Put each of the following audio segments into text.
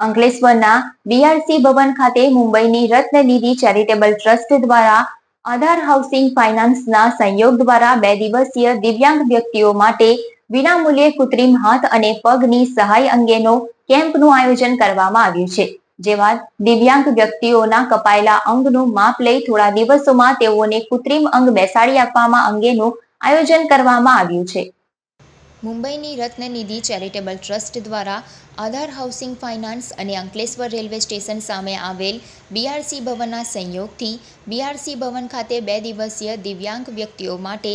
અંકલેશ્વરના બીઆરસી ભવન ખાતે મુંબઈની રત્નનિધિ ચેરિટેબલ ટ્રસ્ટ દ્વારા આધાર હાઉસિંગ ફાઇનાન્સના સંયોગ દ્વારા બે દિવસીય દિવ્યાંગ વ્યક્તિઓ માટે વિનામૂલ્યે કૃત્રિમ હાથ અને પગની સહાય અંગેનો કેમ્પનું આયોજન કરવામાં આવ્યું છે જેમાં દિવ્યાંગ વ્યક્તિઓના કપાયેલા અંગનું માપ લઈ થોડા દિવસોમાં તેઓને કૃત્રિમ અંગ બેસાડી આપવામાં અંગેનું આયોજન કરવામાં આવ્યું છે. મુંબઈની રત્નનિધિ ચેરિટેબલ ટ્રસ્ટ દ્વારા આધાર હાઉસિંગ, ફાઇનાન્સ અને અંકલેશ્વર રેલવે સ્ટેશન સામે આવેલ બીઆરસી ભવનના સંયોગથી બીઆરસી ભવન ખાતે બે દિવસીય દિવ્યાંગ વ્યક્તિઓ માટે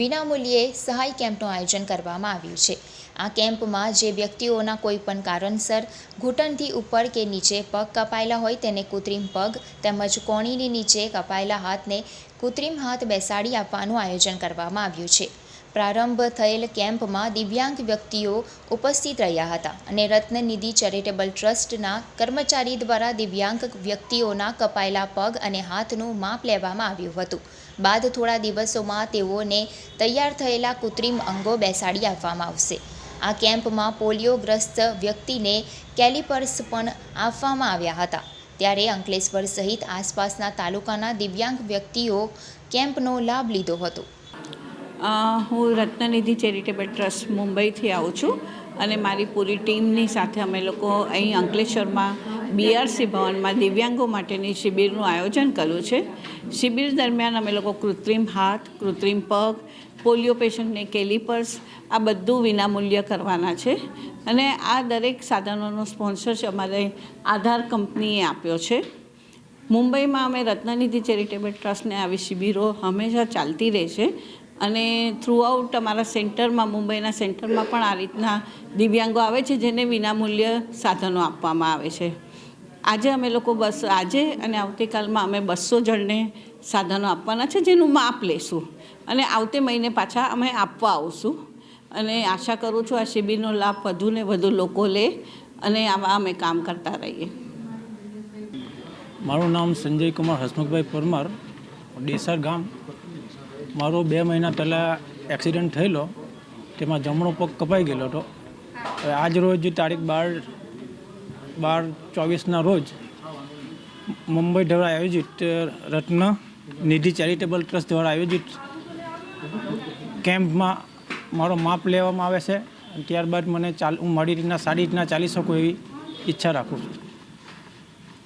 વિનામૂલ્યે સહાય કેમ્પનું આયોજન કરવામાં આવ્યું છે. આ કેમ્પમાં જે વ્યક્તિઓના કોઈપણ કારણસર ઘૂંટણથી ઉપર કે નીચે પગ કપાયેલા હોય તેને કૃત્રિમ પગ તેમજ કોણીની નીચે કપાયેલા હાથને કૃત્રિમ હાથ બેસાડી આપવાનું આયોજન કરવામાં આવ્યું છે. પ્રારંભ થયેલ કેમ્પમાં દિવ્યાંગ વ્યક્તિઓ ઉપસ્થિત રહ્યા હતા અને રત્નનિધિ ચેરિટેબલ ટ્રસ્ટના કર્મચારી દ્વારા દિવ્યાંગ વ્યક્તિઓના કપાયેલા પગ અને હાથનું માપ લેવામાં આવ્યું હતું. બાદ થોડા દિવસોમાં તેઓને તૈયાર થયેલા કૃત્રિમ અંગો બેસાડી આપવામાં આવશે. આ કેમ્પમાં પોલિયોગ્રસ્ત વ્યક્તિને કેલિપર્સ પણ આપવામાં આવ્યા હતા. ત્યારે અંકલેશ્વર સહિત આસપાસના તાલુકાના દિવ્યાંગ વ્યક્તિઓ કેમ્પનો લાભ લીધો હતો. હું રત્નનિધિ ચેરિટેબલ ટ્રસ્ટ મુંબઈથી આવું છું અને મારી પૂરી ટીમની સાથે અમે લોકો અહીં અંકલેશ્વરમાં બીઆરસી ભવનમાં દિવ્યાંગો માટેની શિબિરનું આયોજન કર્યું છે. શિબિર દરમિયાન અમે લોકો કૃત્રિમ હાથ, કૃત્રિમ પગ, પોલિયો પેશન્ટને કેલિપર્સ, આ બધું વિનામૂલ્ય કરવાના છે. અને આ દરેક સાધનોનો સ્પોન્સર અમારે આધાર કંપનીએ આપ્યો છે. મુંબઈમાં અમે રત્નનિધિ ચેરિટેબલ ટ્રસ્ટને આવી શિબિરો હંમેશા ચાલતી રહેશે અને થ્રુઆઉટ અમારા સેન્ટરમાં, મુંબઈના સેન્ટરમાં પણ આ રીતના દિવ્યાંગો આવે છે, જેને વિનામૂલ્ય સાધનો આપવામાં આવે છે. આજે અમે લોકો બસ, આજે અને આવતીકાલમાં અમે બસો જણને સાધનો આપવાના છે, જેનું માપ લેશું. અને આવતે મહિને પાછા અમે આપવા આવશું. અને આશા કરું છું આ શિબિરનો લાભ વધુ ને વધુ લોકો લે અને આવા અમે કામ કરતા રહીએ. મારું નામ સંજય કુમાર હસમુખભાઈ પરમાર ડેસર ગામ. મારો બે મહિના પહેલાં એક્સિડન્ટ થયેલો, તેમાં જમણો પગ કપાઈ ગયેલો હતો. આજ રોજ તારીખ બાર બાર ચોવીસના રોજ મુંબઈ દ્વારા આયોજિત રત્ન નિધિ ચેરિટેબલ ટ્રસ્ટ દ્વારા આયોજિત કેમ્પમાં મારો માપ લેવામાં આવે છે ત્યારબાદ મને ચાલ, હું મારી રીતના સારી રીતના ચાલી શકું એવી ઈચ્છા રાખું છું.